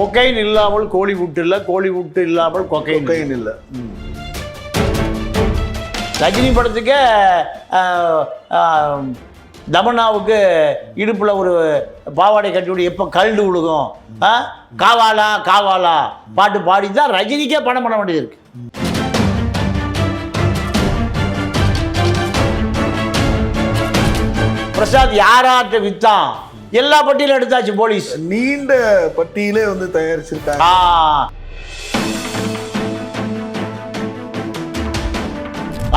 Cocaine இல்லாமல் கோலிவுட் இல்லை கோலிவுட் இல்லாமல் கொக்கைன். கொக்கைன் இல்லை. ரஜினி படத்துக்கு தமன்னாவுக்கு இடுப்பில் ஒரு பாவாடை கட்டி விட்டு எப்போ கல்டு விழுகும்? காவாலா காவாலா பாட்டு பாடி தான் ரஜினிக்கே படம் பண்ண வேண்டியது இருக்கு பிரசாத் யாராட்ட வித்தான் எல்லா பட்டியலும் எடுத்தாச்சு போலீஸ். நீண்ட பட்டியலே வந்து தயாரிச்சிருக்காங்க.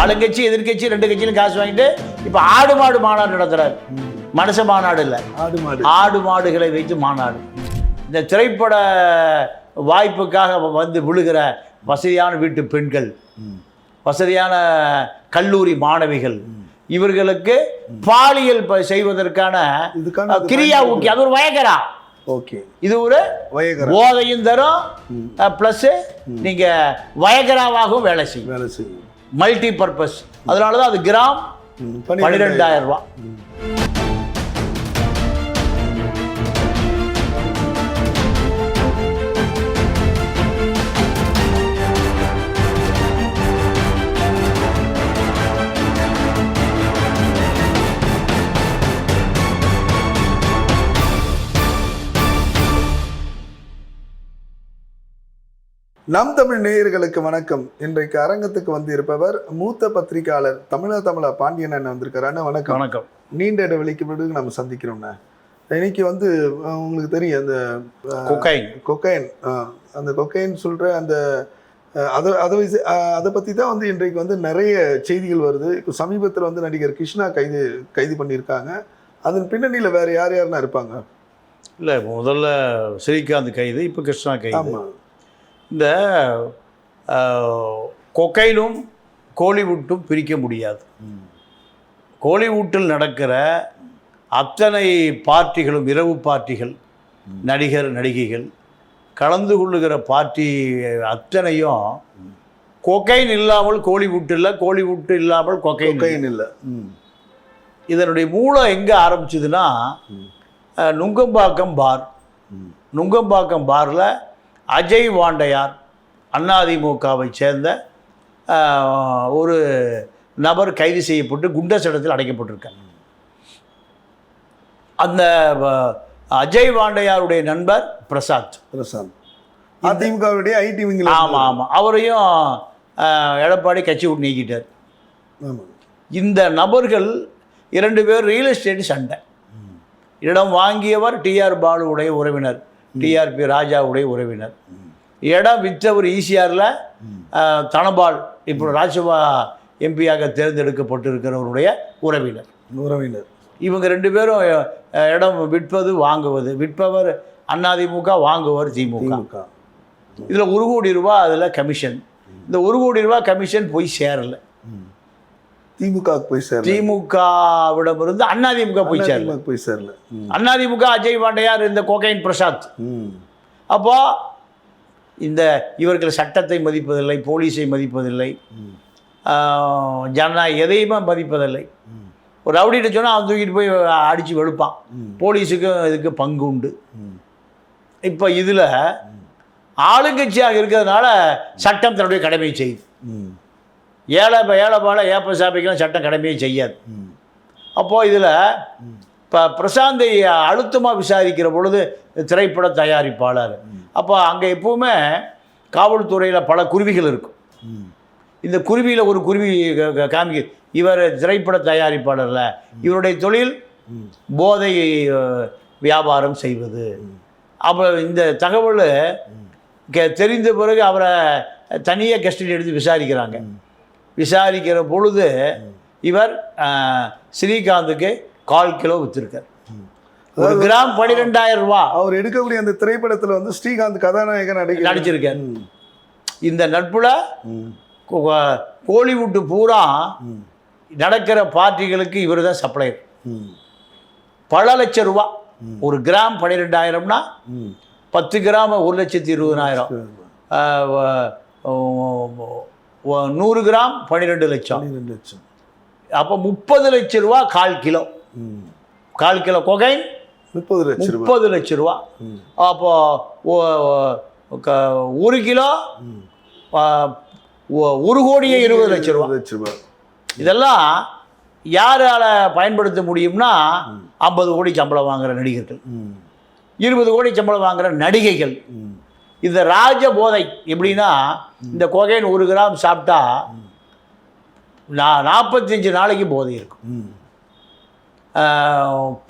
ஆளுங்கட்சி எதிர்க்கட்சி ரெண்டு கட்சியிலும் காசு வாங்கிட்டு இப்ப ஆடு மாடு மாநாடு நடத்துறாரு. மனுஷ மாநாடு இல்ல. ஆடு மாடு. ஆடு மாடுகளை வைத்து மாநாடு இந்த திரைப்பட வாய்ப்புக்காக வந்து விழுகிற வசதியான வீட்டு பெண்கள் வசதியான கல்லூரி மாணவிகள் இவர்களுக்கு பாலியல் செய்வதற்கான கிரியா ஊக்கி. அது ஒரு வயகரா? ஓகே. இது ஒரு போதையும் தரும் ப்ளஸ் நீங்க வயகராவாகவும் வேலை செய்யும். வேலை செய்யும். மல்டி பர்பஸ் அதனால தான் அது கிராம் பன்னிரெண்டாயிரம். பன்னிரெண்டாயிரம் நம் தமிழ் நேயர்களுக்கு வணக்கம். இன்றைக்கு அரங்கத்துக்கு வந்து இருப்பவர் மூத்த பத்திரிகையாளர் தமிழ தமிழ பாண்டியன் அண்ணன் வந்திருக்காரு. அண்ணா வணக்கம். வணக்கம். நீண்ட இடைவெளிக்கு பிறகு நம்ம சந்திக்கிறோம்ண்ணா இன்னைக்கு வந்து உங்களுக்கு தெரியும் அந்த கொக்கைன். கொக்கைன். அந்த கொக்கைன் சொல்ற அந்த அதை அதை அதை பற்றி தான் வந்து இன்றைக்கு வந்து நிறைய செய்திகள் வருது. இப்போ சமீபத்தில் வந்து நடிகர் கிருஷ்ணா கைது கைது பண்ணியிருக்காங்க. அதன் பின்னணியில் வேற யார் யாருன்னா இருப்பாங்க? இல்லை முதல்ல ஸ்ரீகாந்த் கைது இப்போ கிருஷ்ணா கைது. ஆமாம் இந்த கொக்கைனும் கோலிவுட்டும் பிரிக்க முடியாது. கோலிவுட்டில் நடக்கிற அத்தனை பார்ட்டிகளும் இரவு பார்ட்டிகள் நடிகர் நடிகைகள் கலந்து கொள்ளுகிற பார்ட்டி அத்தனையும் கொக்கைன் இல்லாமல் கோலிவுட் இல்லை கோலிவுட் இல்லாமல் கொக்கைன் இல்லை. கொக்கைன் இல்லை. இதனுடைய மூலம் எங்கே ஆரம்பிச்சதுன்னா நுங்கம்பாக்கம் பார். நுங்கம்பாக்கம் பாரில் அஜய் வாண்டையார் அதிமுகவை சேர்ந்த ஒரு நபர் கைது செய்யப்பட்டு குண்டர் சட்டத்தில் அடைக்கப்பட்டிருக்கார். அந்த அஜய் வாண்டையாருடைய நண்பர் பிரசாத் பிரசாந்த். அதிமுகவுடைய ஐடி விங்கில் ஆமாம் ஆமாம் அவரையும் எடப்பாடி கட்சி விட்டு நீக்கிட்டார். இந்த நபர்கள் இரண்டு பேர் ரியல் எஸ்டேட் சண்டை. இடம் வாங்கியவர் டிஆர் பாலுவுடைய உறவினர். டிஆர்பி ராஜாவுடைய உறவினர். இடம் விற்றவர் ஈசிஆரில் தனபால் இப்போ ராஜ்யசபா எம்பியாக தேர்ந்தெடுக்கப்பட்டிருக்கிறவருடைய உறவினர். உறவினர். இவங்க ரெண்டு பேரும் இடம் விற்பது வாங்குவது. விற்பவர் அதிமுக வாங்குவர் திமுக. இதில் ஒரு கோடி ரூபா அதில் கமிஷன். இந்த ஒரு கோடி ரூபா கமிஷன் போய் சேரல. திமுக போய் சேரல. திமுகவிடமிருந்து அதிமுக போய் திமுக போய் சேரல. ம். அதிமுக அஜய் வாண்டையார் இந்த கோகைன் பிரசாத். அப்போ இந்த இவர்கள் சட்டத்தை மதிப்பதில்லை போலீஸை மதிப்பதில்லை ஆஹ், ஜனநாயகம் எதையுமே மதிப்பதில்லை. ஒரு ரவுடிகிட்ட சொன்னால் அவன் தூக்கிட்டு போய் அடித்து வெளுப்பான். போலீஸுக்கும் இதுக்கு பங்கு உண்டு. இப்போ இதில் ஆளுங்கட்சியாக இருக்கிறதுனால சட்டம் தன்னுடைய கடமையை செய்யுது ஏழை ஏழை பால ஏப்ப சாப்பிக்கலாம் சட்டம் கடமையை செய்யாது. அப்போது இதில் இப்போ பிரசாந்தை அழுத்தமாக விசாரிக்கிற பொழுது திரைப்பட தயாரிப்பாளர். அப்போ அங்கே எப்பவுமே காவல்துறையில் பல குருவிகள் இருக்கும். இந்த குருவியில் ஒரு குருவி காமிக்க இவர் திரைப்பட தயாரிப்பாளர்ல இவருடைய தொழில் போதை வியாபாரம் செய்வது. அப்போ இந்த தகவல் கெ- தெரிந்த பிறகு அவரை தனியாக கஸ்டடி எடுத்து விசாரிக்கிறாங்க. விசாரிக்கிற பொழுது இவர் ஸ்ரீகாந்துக்கு கால் கிலோ விற்றுருக்கார் ஒரு கிராம் பன்னிரெண்டாயிரம் ரூபா. அவர் எடுக்கக்கூடிய அந்த திரைப்படத்துல வந்து ஸ்ரீகாந்த் கதாநாயகன் நடிகர் நடிச்சிருக்கார். இந்த நட்புல கோலிவுட்டு பூரா. நடக்கிற பார்ட்டிகளுக்கு இவர் தான் சப்ளையர். பல லட்சம் ரூபா. ஒரு கிராம் பன்னிரெண்டாயிரம்னா. பத்து கிராம் ஒரு லட்சத்தி இருபதாயிரம். நூறு கிராம் பன்னிரெண்டு லட்சம். பன்னிரெண்டு லட்சம். அப்போ முப்பது லட்சம் ரூபா கால் கிலோ. ம். கால் கிலோ கொகைன் முப்பது லட்சம் முப்பது லட்ச ரூபா. அப்போ ஒரு கிலோ ஒரு கோடியே இருபது லட்ச ரூபா. லட்ச ரூபாய் இதெல்லாம் யாரால பயன்படுத்த முடியும்னா ஐம்பது கோடி சம்பளம் வாங்குற நடிகர்கள். ம். இருபது கோடி சம்பளம் வாங்குற நடிகைகள். ம். இந்த ராஜ போதை எப்படின்னா இந்த கொகைன் ஒரு கிராம் சாப்பிட்டா நான் நாற்பத்தஞ்சு நாளைக்கு போதை இருக்கும்.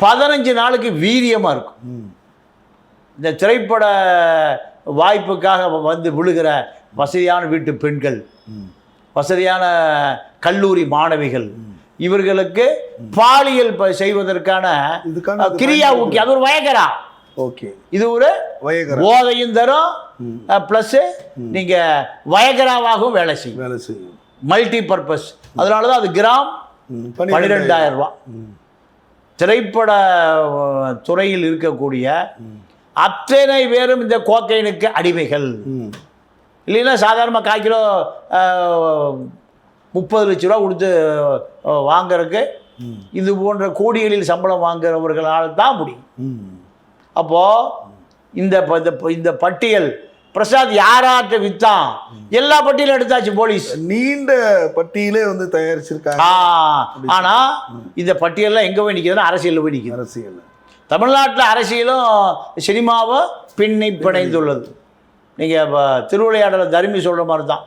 பதினஞ்சு நாளுக்கு வீரியமாக இருக்கும். இந்த திரைப்பட வாய்ப்புக்காக வந்து விழுகிற வசதியான வீட்டு பெண்கள். வசதியான கல்லூரி மாணவிகள் இவர்களுக்கு பாலியல் செய்வதற்கான கிரியா ஊக்கி அது ஒரு வயகரா ஓகே இது ஒரு போதையும் தரும் ம். ப்ளஸ் நீங்க வயகராவாகவும் வேலை செய்யும் வேலை செய்யும் மல்டி பர்பஸ் அதனால தான் அது கிராம். பன்னிரெண்டாயிரம் ரூபாய் ம். திரைப்பட துறையில் இருக்கக்கூடிய அத்தனை பேரும் இந்த கோக்கைனுக்கு அடிமைகள். இல்லைன்னா சாதாரணமாக கால் கிலோ முப்பது லட்ச ரூபா கொடுத்து வாங்குறதுக்கு. இது போன்ற கோடிகளில் சம்பளம் வாங்குறவர்களால் தான் முடியும் ம். அப்போது இந்த இந்த பட்டியல் பிரசாத் யாராட்ட வித்தான்? எல்லா பட்டியலும் எடுத்தாச்சு போலீஸ். நீண்ட பட்டியலே வந்து தயாரிச்சிருக்காங்க. ஆ ஆனா இந்த பட்டியல்லாம் எங்க போய் நிற்குதுன்னா அரசியலில் போய் நிற்குது அரசியல் தமிழ்நாட்டில் அரசியலும் சினிமாவும் பின்னி பிணைந்துள்ளது நீங்கள் இப்போ திருவிளையாடல தருமி சொல்கிற மாதிரி தான்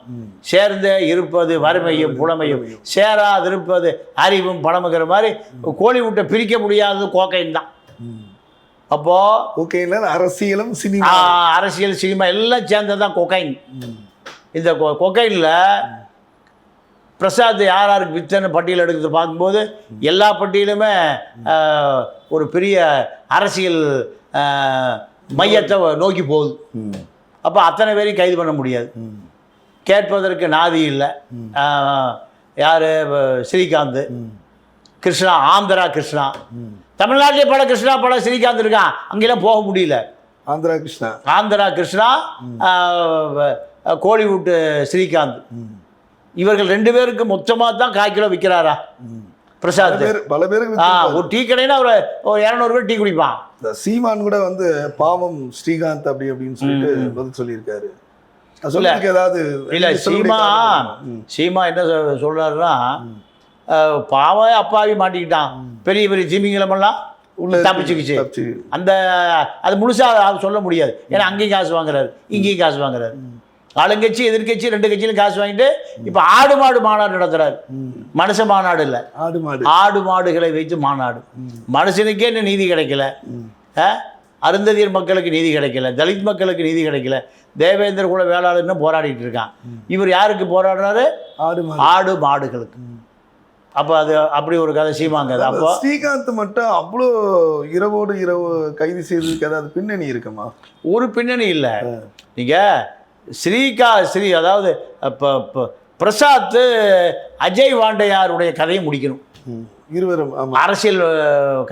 சேர்ந்தே இருப்பது வறுமையும் புலமையும். சேராதிருப்பது அறிவும் பணமுங்கிற மாதிரி கோலிவுட்டை பிரிக்க முடியாதது கோக்கைன் தான். அப்போது ஓகே இல்ல அரசியலும் சினிமா. அரசியல் சினிமா எல்லாம் சேர்ந்தது தான் கொக்கைன் இந்த கொக்கைனில் பிரசாத் யார் யாருக்கு வித்தன்னு பட்டியல் எடுக்கிறது பார்க்கும்போது எல்லா பட்டியலுமே ஒரு பெரிய அரசியல் மையத்தை நோக்கி போகுது. அப்போ அத்தனை பேரையும் கைது பண்ண முடியாது. கேட்பதற்கு நாதி இல்லை. யார்? ஸ்ரீகாந்த் கிருஷ்ணா ஆந்திரா கிருஷ்ணா. தமிழ்நாட்டிலே பல கிருஷ்ணா பல ஸ்ரீகாந்த் இருக்கான் அங்கெல்லாம் போக முடியல. ஆந்திரா கிருஷ்ணா. ஆந்திரா கிருஷ்ணா ஆஹ், கோலிவுட் ஸ்ரீகாந்த். இவர்கள் ரெண்டு பேருக்கு மொத்தமாக தான் கால் கிலோ விற்கிறாரா பிரசாத். பேர் பல பேருக்கு. ஒரு டீ கடைன்னா ஒரு ஒரு இரநூறு பேர் டீ குடிப்பான். இந்த சீமான் கூட வந்து பாவம் ஸ்ரீகாந்த் அப்படி அப்படின்னு சொல்லிட்டு பதில் சொல்லியிருக்காரு. சொல்றதுக்கு ஏதாவது இல்லை சீமா. சீமா என்ன சொல்- சொல்றாருன்னா பாவம் அப்பாவி மாட்டிக்கிட்டான். பெரிய பெரிய திமிங்கலமெல்லாம் உள்ள தப்பிச்சுக்கிச்சு. தப்பிச்சு. அந்த அது முழுசாக சொல்ல முடியாது. ஏன்னா அங்கேயும் காசு வாங்குறாரு. இங்கேயும் காசு வாங்குறாரு. ஆளுங்கட்சி எதிர்க்கட்சி ரெண்டு கட்சியிலும் காசு வாங்கிட்டு இப்போ ஆடு மாடு மாநாடு நடத்துறாரு. மனுஷ மாநாடு இல்லை. ஆடு மாடு. ஆடு மாடுகளை வைத்து மாநாடு. மனுஷனுக்கே இன்னும் நீதி கிடைக்கல? அருந்ததியர் மக்களுக்கு நீதி கிடைக்கல. தலித் மக்களுக்கு நீதி கிடைக்கல. தேவேந்திர குல வேளாளர்னு போராடிட்டு இருக்கான். இவர் யாருக்கு ஆடு மாடு. ஆடு மாடுகளுக்கு. அப்போ அது அப்படி ஒரு கதை சீமாங்க அப்போ ஸ்ரீகாந்த் மட்டும் அவ்வளோ இரவோடு இரவு கைது செய்ததுக்கு ஏதாவது பின்னணி இருக்குமா? ஒரு பின்னணி இல்லை. நீங்கள் ஸ்ரீகா ஸ்ரீ அதாவது இப்போ பிரசாத் அஜய் வாண்டையாருடைய கதையை முடிக்கணும். இருவரும் அரசியல்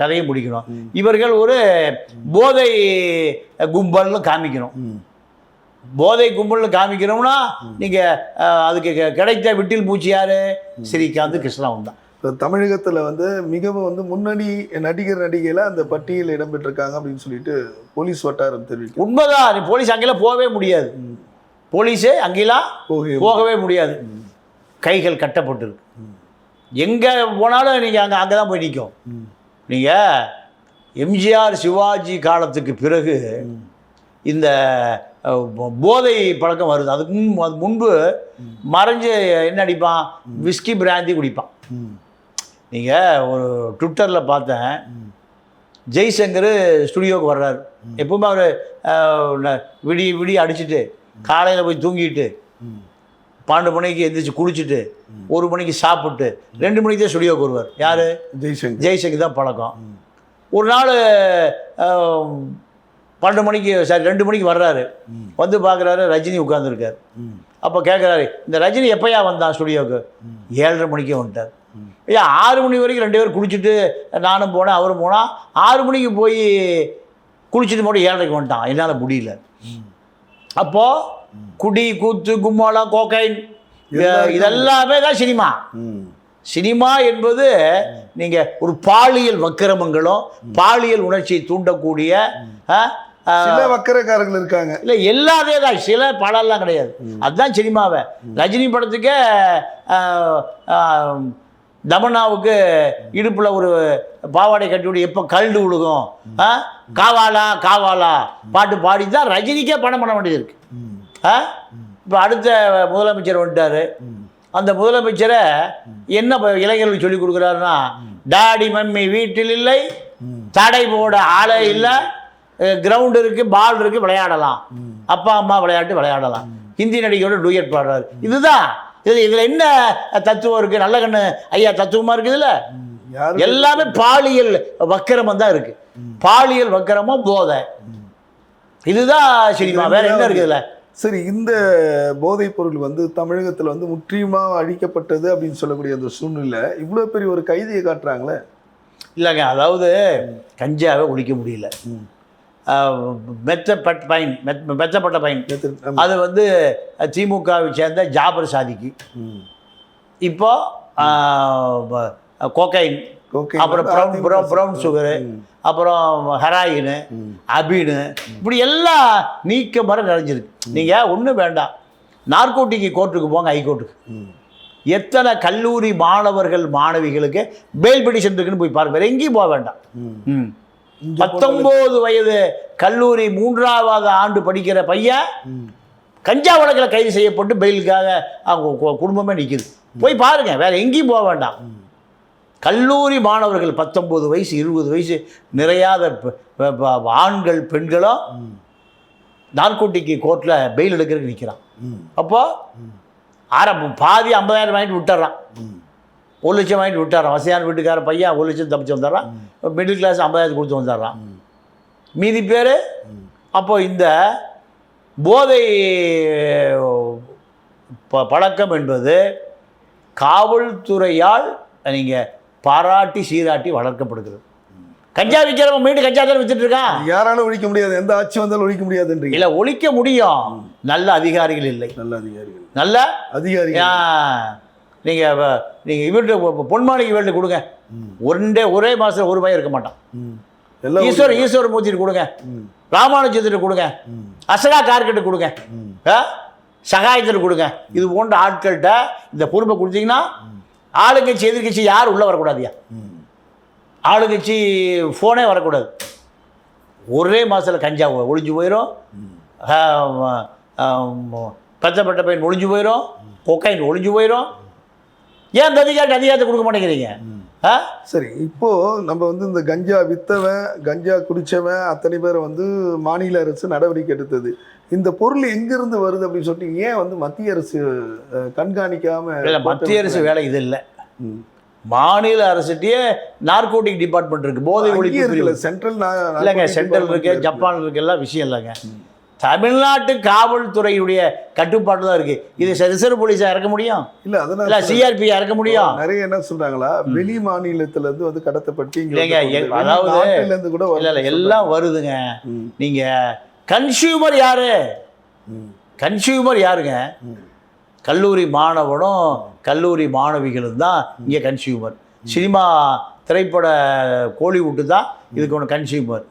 கதையை முடிக்கணும். இவர்கள் ஒரு போதை கும்பல்னு காமிக்கணும். போதை கும்பல்னு காமிக்கணும்னா நீங்கள் அதுக்கு கிடைத்த விட்டில் பூச்சி யாரு? ஸ்ரீகாந்த் கிருஷ்ணாவும் தான். தமிழகத்துல வந்து மிகவும் வந்து முன்னணி நடிகர் நடிகையில அந்த பட்டியலில் இடம்பெற்றிருக்காங்க அப்படின்னு சொல்லிட்டு போலீஸ் வட்டாரம் தெரிவிக்கும் உண்மைதான் நீ போலீஸ் அங்கெல்லாம் போகவே முடியாது. போலீஸு அங்கெல்லாம் போகவே முடியாது. கைகள் கட்டப்பட்டிருக்கு. எங்கே போனாலும் நீங்கள் அங்கே அங்கே தான் போய் நிற்கும். நீங்கள் எம்ஜிஆர் சிவாஜி காலத்துக்கு பிறகு இந்த போதை பழக்கம் வருது. அதுக்கு முன் அது முன்பு மறைஞ்சு என்ன அடிப்பான்? விஸ்கி பிராந்தி குடிப்பான். நீங்கள் ஒரு ட்விட்டரில் பார்த்தேன். ஜெய்சங்கர் ஸ்டுடியோவுக்கு வர்றாரு. எப்பவுமே அவர் விடி விடி அடிச்சுட்டு காலையில் போய் தூங்கிட்டு. பன்னெண்டு மணிக்கு எந்திரிச்சு குளிச்சுட்டு ஒரு மணிக்கு சாப்பிட்டு ரெண்டு மணிக்கு தான் ஸ்டுடியோவுக்கு வருவார். யார்? ஜெய்சங்கர். ஜெய்சங்கர் தான் பழக்கம். ஒரு நாள் பன்னெண்டு மணிக்கு சாரி ரெண்டு மணிக்கு வர்றாரு. வந்து பார்க்குறாரு ரஜினி உட்காந்துருக்கார். அப்போ கேட்குறாரு இந்த ரஜினி எப்போயா வந்தான் ஸ்டுடியோவுக்கு ஏழரை மணிக்கே வந்துட்டார். ஐயா ஆறு மணி வரைக்கும் ரெண்டு பேரும் குளிச்சுட்டு நானும் போனேன் அவரும் போனால் ஆறு மணிக்கு போய் குளிச்சுட்டு மட்டும் ஏழரைக்கு வந்துட்டான். என்னால் முடியல. அப்போது குடி கூத்து கும்மாளம் கோக்கைன் இதெல்லாமே தான் சினிமா. சினிமா என்பது நீங்க ஒரு பாலியல் வக்கிரமங்களும் பாலியல் உணர்ச்சியை தூண்டக்கூடிய சில வக்கரக்காரர்கள் இருக்காங்க. இல்லை எல்லாதே தான். சில படம்லாம் கிடையாது. அதுதான் சினிமாவை. ரஜினி படத்துக்கே தமன்னாவுக்கு இடுப்பில் ஒரு பாவாடை கட்டி விட்டு எப்போ கல்டு விழுகும்? காவாலா காவாலா? பாட்டு பாடி தான் ரஜினிக்கே பணம் பண்ண வேண்டியது இருக்கு. இப்போ அடுத்த முதலமைச்சர் வந்துட்டாரு. அந்த முதலமைச்சரை என்ன இளைஞர்களுக்கு சொல்லி கொடுக்குறாருன்னா டாடி மம்மி வீட்டில் இல்லை தடை போட ஆளே இல்லை கிரவுண்ட் இருக்கு பால் இருக்கு விளையாடலாம். அப்பா அம்மா விளையாட்டு விளையாடலாம். ஹிந்தி நடிகையோட டூயட் பாடுறாரு. இதுதான். இது இதில் என்ன தத்துவம் இருக்கு? நல்ல கண்ணு ஐயா தத்துவமா இருக்கு இதுல யாரு? எல்லாமே பாலியல் வக்கிரமம் தான் இருக்கு. பாலியல் வக்கிரமும் போதை. இதுதான் சினிமா. வேற என்ன இருக்கு இதுல சரி இந்த போதைப் பொருள் வந்து தமிழகத்துல வந்து முற்றிலுமா அழிக்கப்பட்டது அப்படின்னு சொல்லக்கூடிய அந்த சூழ்நிலை இவ்வளவு பெரிய ஒரு கைதியை காட்டுறாங்களே? இல்லைங்க அதாவது கஞ்சாவை ஒழிக்க முடியல. மெத்தப்பட்ட பைன் நேத்து- ஆமா. அது வந்து திமுகவை சேர்ந்த ஜாபர் சாதிக்கு. இப்போ கோக்கைன் அப்புறம் ப்ரௌன் ப்ரௌன் சுகரு. அப்புறம் ஹெராயின். அபினு இப்படி எல்லாம் நீக்க மர நிறைஞ்சிருக்கு நீங்கள் ஒன்றும் வேண்டாம் நார்கோட்டிக்கு கோர்ட்டுக்கு போங்க ஹைகோர்ட்டுக்கு. எத்தனை கல்லூரி மாணவர்கள் மாணவிகளுக்கு பெயில் பெட்டிஷன் இருக்குன்னு போய் பாருங்க வேற எங்கேயும் போக வேண்டாம் ம். பத்தொம்போது வயது கல்லூரி மூன்றாவது ஆண்டு படிக்கிற பையன். கஞ்சா வழக்கில் கைது செய்யப்பட்டு பெயிலுக்காக அவங்க குடும்பமே நிற்கிது போய் பாருங்க வேற எங்கேயும் போக வேண்டாம் கல்லூரி மாணவர்கள் பத்தொம்போது வயசு இருபது வயசு நிறையாத ஆண்கள் பெண்களும். நார்கோட்டிக்கு கோர்ட்டில் பெயில் எடுக்கிறதுக்கு நிற்கிறான் ம். அப்போ ஆரம்பம் பாதி ஐம்பதாயிரம் வாங்கிட்டு விட்டுறான் ம். ஒரு லட்சம் வாங்கிட்டு விட்டுறான் வசதியான வீட்டுக்கார பையன் ஒரு லட்சம் தப்பிச்சு வந்துடுறான். மிடில் கிளாஸ் ஐம்பதாயிரத்து கொடுத்து வந்துடுறான். மீதி பேர்? அப்போ இந்த போதை ப- பழக்கம் என்பது காவல்துறையால் நீங்கள் பாராட்டி சீராட்டி வளர்க்கப்படுகிறது. கஞ்சா விற்கிறவன் மீண்டும் கஞ்சா தான் வித்துட்டு இருக்கான். யாராலும் ஒழிக்க முடியாது. எந்த ஆட்சி வந்தாலும் ஒழிக்க முடியாதுன்றீங்க. இல்லை ஒழிக்க முடியும். நல்ல அதிகாரிகள் இல்லை. நல்ல அதிகாரிகள். நல்ல? அதிகாரிகள். நீங்கள் நீங்கள் இவர்கிட்ட பொன்மாளிகை வீட்டு கொடுங்க ஒன்றே ஒரே மாதம் ஒரு பையன் இருக்க மாட்டான் ஈஸ்வர் ஈஸ்வர மூர்த்திட்டு கொடுங்க. ராமானுஜத்திட்டு கொடுங்க ம். அசடா கார்கிட்ட கொடுங்க? சகாயத்தில் கொடுங்க இது போன்ற ஆட்கள்கிட்ட இந்த பொறுப்பை கொடுத்தீங்கன்னா ஆளுங்கட்சி எதிர்க்கட்சி யாரும் உள்ளே வரக்கூடாதுயா. ஆளுங்கட்சி ஃபோனே வரக்கூடாது ஒரே மாதத்தில் கஞ்சா ஒ- ஒளிஞ்சு போயிடும் பச்சைப்பட்ட பையன் ஒளிஞ்சு போயிடும் கொக்கைன் ஒளிஞ்சு போயிடும் ஏன் இந்த அதிகாரி அதிகாரத்தை கொடுக்க மாட்டேங்கிறீங்க? ஆ? சரி இப்போ நம்ம வந்து இந்த கஞ்சா வித்தவன் கஞ்சா குடிச்சவன் அத்தனை பேரை வந்து மாநில அரசு நடவடிக்கை எடுத்தது. இந்த பொருள் எங்கிருந்து வருது அப்படின்னு சொல்லிட்டு ஏன் வந்து மத்திய அரசு அஹ், கண்காணிக்காம இல்லை மத்திய அரசு வேலை இது இல்லை. மாநில அரசுகிட்டயே நார்கோட்டிக் டிபார்ட்மெண்ட் இருக்கு போதை ஒழிப்பு. சென்ட்ரல் இல்லைங்க சென்ட்ரல் இருக்கு ஜப்பான் இருக்கு. எல்லாம் விஷயம் இல்லைங்க. தமிழ்நாட்டு காவல்துறையுடைய கட்டுப்பாடு தான் இருக்கு. இது ரிசர்வ் போலீஸா இறக்க முடியும்? இல்ல அதனால சிஆர்பி இறக்க முடியும்? நிறைய என்ன சொல்றாங்களா? வெளி மாநிலத்துல இருந்து வந்து கடத்தப்பட்டு அதாவது- கூட இல்ல எல்லாம் வருதுங்க. நீங்க கன்சியூமர் யாரு? கன்சியூமர் யாருங்க. கல்லூரி மாணவனும் கல்லூரி மாணவிகளும் தான் இங்கே கன்சியூமர் சினிமா திரைப்பட கோலிவுட்டு தான் இதுக்கு ஒன்று கன்சியூமர்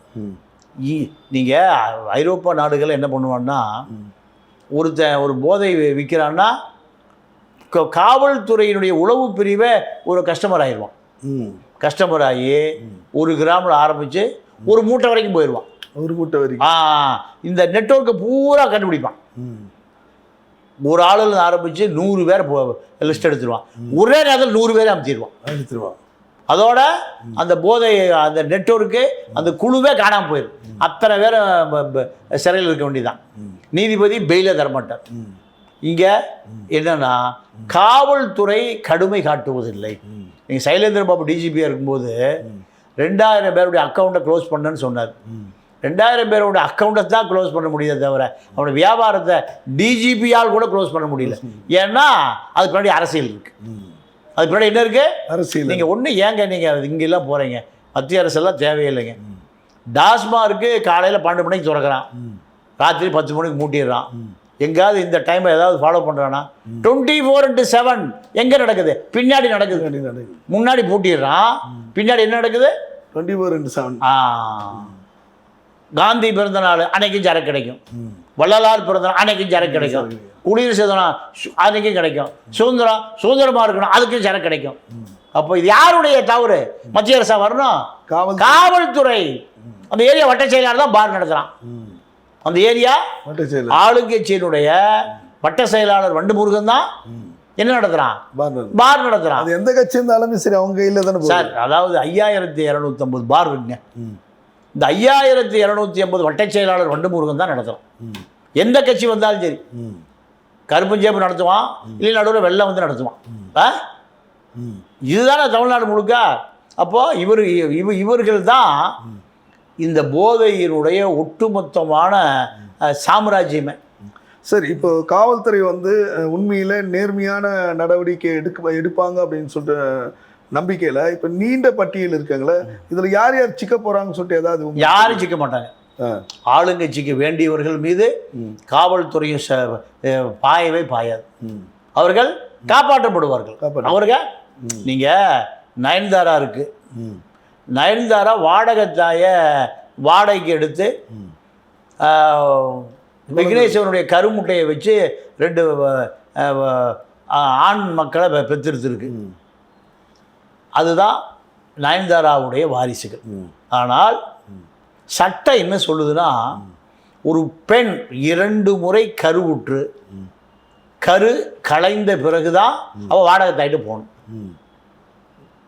நீங்கள் ஐரோப்பா நாடுகள் என்ன பண்ணுவான்னா. ஒருத்தன் ஒரு போதை விற்கிறான்னா காவல்துறையினுடைய உளவு பிரிவை ஒரு கஸ்டமர் ஆயிடுவான். கஸ்டமர் ஆகி ஒரு கிராமில் ஆரம்பித்து ஒரு மூட்டை வரைக்கும் போயிடுவான். ஒரு மூட்டை வரைக்கும். ஆ இந்த நெட்வொர்க்கை பூரா கண்டுபிடிப்பான். ஒரு ஆளுல ஆரம்பித்து நூறு பேர் லிஸ்ட் எடுத்துருவான். ஒரே நேரத்தில் நூறு பேரை அமுத்திடுவான். அழுத்துருவான் அதோட அந்த போதை அந்த நெட்வொர்க்கு அந்த குழுவே காணாமல் போயிடும் அத்தனை பேர் சிறையில் இருக்க வேண்டியதான் நீதிபதி பெயிலே தரமாட்டார். இங்கே என்னன்னா காவல்துறை கடுமை காட்டுவதில்லை. நீங்கள் சைலேந்திர பாபு டிஜிபியாக இருக்கும்போது ரெண்டாயிரம் பேருடைய அக்கௌண்ட்டை க்ளோஸ் பண்ணேன்னு சொன்னார். ரெண்டாயிரம் பேரோட அக்கௌண்ட்டை தான் க்ளோஸ் பண்ண முடியுதே தவிர அவனோட வியாபாரத்தை டிஜிபியால் கூட க்ளோஸ் பண்ண முடியல. ஏன்னா அதுக்கு முன்னாடி அரசியல் இருக்குது அதுக்கு பின்னாடி என்ன இருக்கு? அரசியல் நீங்கள் ஒன்று ஏங்க நீங்கள் இங்கெல்லாம் போகிறீங்க மத்திய அரசெல்லாம் தேவையில்லைங்க. டாஸ்மார்க்கு காலையில் பன்னெண்டு மணிக்கு திறக்கிறான். ராத்திரி பத்து மணிக்கு மூட்டிடுறான். எங்காவது இந்த டைமை ஏதாவது ஃபாலோ பண்ணுறானா டுவெண்ட்டி ஃபோர் இன்ட்டு செவன் எங்கே நடக்குது? பின்னாடி நடக்குது. பின்னாடி நடக்குது. முன்னாடி பூட்டிடுறான். பின்னாடி என்ன நடக்குது? டுவெண்ட்டி ஃபோர் இன்ட்டு செவன் ஆ, காந்தி பிறந்த நாள் அன்னைக்கும் சரக்கு கிடைக்கும். வள்ளலார் பிறந்த நாள் அன்னைக்கும் சரக்கு கிடைக்கும். குடியரசு தினம் சு- அன்னைக்கும் கிடைக்கும். சுதந்திரம் சுதந்திரமாக இருக்கணும் அதுக்கும் சரக்கு கிடைக்கும். அப்போ இது யாருடைய தவறு? மத்திய அரசா வரணும்? காவல் காவல்துறை. அந்த ஏரியா வட்ட செயலாளர் தான் பார் நடத்துகிறான். அந்த ஏரியா ஆளுங்கட்சியினுடைய வட்ட செயலாளர் வண்டு முருகன் தான் என்ன நடத்துகிறான் பார் நடத்துகிறான் அது எந்த கட்சி இருந்தாலுமே சரி அவங்க கையில் தானே சார் அதாவது ஐயாயிரத்தி இரநூத்தம்பது பார் இருக்குங்க. இந்த ஐயாயிரத்தி இரநூத்தி ஐம்பது வட்டச் செயலாளர் வண்டு முருகன் தான் நடத்துகிறோம். எந்த கட்சி வந்தாலும் சரி. ம். கருப்பஞ்சேப்பு நடத்துவான் இல்லை நடுவில் வெள்ளம் வந்து நடத்துவான். ஆ? ம். இதுதானே தமிழ்நாடு முழுக்க? அப்போது இவர் இவ இவர்கள் தான் இந்த போதையினுடைய ஒட்டுமொத்தமான சாம்ராஜ்யமே. சரி இப்போ காவல்துறை வந்து உண்மையில நேர்மையான நடவடிக்கை எடுக்க எடுப்பாங்க அப்படின்னு சொல்லிட்டு நம்பிக்கையில இப்போ நீண்ட பட்டியல் இருக்காங்களே இதுல யார் யார் சிக்க போறாங்கன்னு சொல்லிட்டு ஏதாவது யாரும் சிக்க மாட்டாங்க. ஆளுங்கட்சிக்கு வேண்டியவர்கள் மீது. காவல்துறையும் பாயவே பாயாது. ம். அவர்கள் காப்பாற்றப்படுவார்கள். காப்பாற்ற- அவர்கள் நீங்க நயன்தாரா இருக்கு. ம். நயன்தாரா வாடகைத்தாய வாடகைக்கு எடுத்து விக்னேஸ்வரனுடைய கருமுட்டையை வச்சு ரெண்டு ஆண் மக்களை பெ- பெத்தெடுத்திருக்கு ம். அதுதான் நயன்தாராவுடைய வாரிசுகள். ம். ஆனால் சட்டம் என்ன சொல்லுதுன்னா ஒரு பெண் இரண்டு முறை கருவுற்று கரு களைந்த பிறகுதான் அவள் வாடகை தாயிட்டு போகணும்.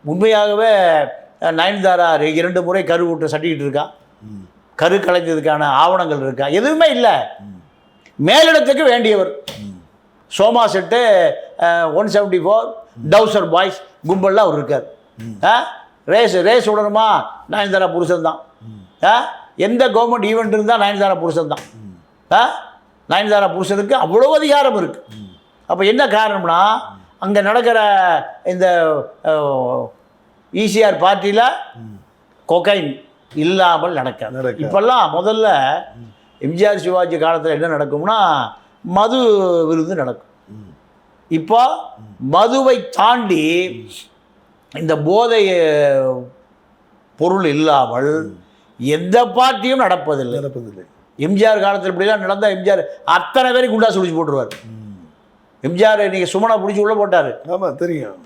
உண்மையாகவே நயன்தாரா இரண்டு முறை கருவுற்று சட்டிக்கிட்டு இருக்கா? கரு கலைஞ்சதுக்கான ஆவணங்கள் இருக்கா? எதுவுமே இல்லை. மேலிடத்துக்கு வேண்டியவர். சோமா set one seventy four trouser boys கும்பலில் அவர் இருக்கார். ஆ? ரேஸ் ரேஸ் விடணுமா நயன்தாரா புருஷன் தான் ஆ? எந்த கவர்மெண்ட் ஈவெண்ட் இருந்தால் நயன்தாரா புருஷன் தான். ஆ? நயன்தாரா புருஷனுக்கு அவ்வளோ அதிகாரம் இருக்கு. அப்போ என்ன காரணம்னா அங்கே நடக்கிற இந்த ஈசிஆர் பார்ட்டியில் கொகைன் இல்லாமல் நடக்காது. இப்பெல்லாம் முதல்ல எம்ஜிஆர் சிவாஜி காலத்தில் என்ன நடக்கும்னா மது விருந்து நடக்கும். இப்போ மதுவை தாண்டி இந்த போதை பொருள் இல்லாமல் எந்த பார்ட்டியும் நடப்பதில்லை. நடப்பதில்லை. எம்ஜிஆர் காலத்தில் இப்படிலாம் நடந்தால் எம்ஜிஆர் அத்தனை பேரையும் குண்டா சுழிச்சு போட்டுருவார். எம்ஜிஆர் இன்னைக்கு சுமனை பிடிச்சி உள்ளே போட்டார். ஆமா தெரியும்.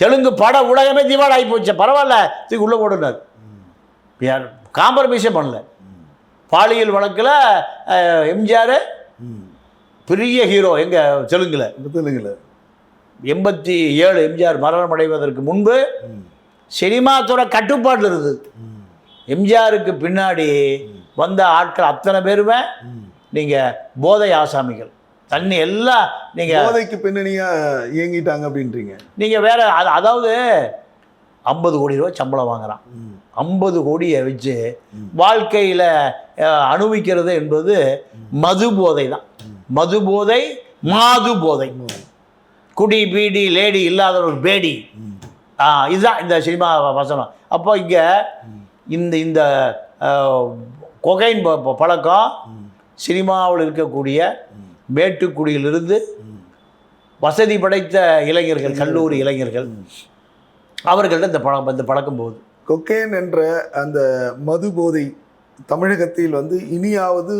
தெலுங்கு பட உலகமே திவால் ஆகி போச்சு. பரவாயில்ல தூக்கி உள்ளே போடுனார் யார் காம்ப்ரமைஸே பண்ணல. பாலியல் வழக்கில் எம்ஜிஆர். பெரிய ஹீரோ எங்கள் தெலுங்கில். தெலுங்குல. எண்பத்தி ஏழு எம்ஜிஆர் மரணம் அடைவதற்கு முன்பு. சினிமா துறை கட்டுப்பாட்டில் இருந்தது. எம்ஜிஆருக்கு பின்னாடி வந்த ஆட்கள் அத்தனை பேருமே நீங்கள் போதை ஆசாமிகள். தண்ணி எல்லாம் நீங்கள் போதைக்கு பின்னணியா இயங்கிட்டாங்க அப்படின்றீங்க. நீங்கள் வேற அது அதாவது ஐம்பது கோடி ரூபா சம்பளம் வாங்குறான். ஐம்பது கோடியை வச்சு வாழ்க்கையில் அனுபவிக்கிறது என்பது மது போதை தான். மது போதை மாது போதை. குடி பீடி லேடி இல்லாத ஒரு பேடி. ஆ, இதுதான் இந்த சினிமா வசனம். அப்போ இங்கே இந்த இந்த கொகைன் பழக்கம் சினிமாவில் இருக்கக்கூடிய மேட்டுக்குடியிலிருந்து வசதி படைத்த இளைஞர்கள் கல்லூரி இளைஞர்கள். அவர்கள்ட்ட இந்த பழக்கம் இந்த பழக்கம் போகுது. கொக்கேன் என்ற அந்த மது போதை தமிழகத்தில் வந்து இனியாவது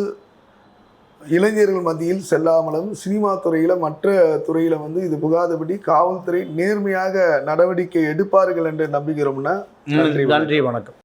இளைஞர்கள் மத்தியில் செல்லாமலும் சினிமா துறையில மற்ற துறையில வந்து இது புகாதபடி காவல்துறை நேர்மையாக நடவடிக்கை எடுப்பார்கள் என்று நம்புகிறோம்னா நன்றி நன்றி வணக்கம்.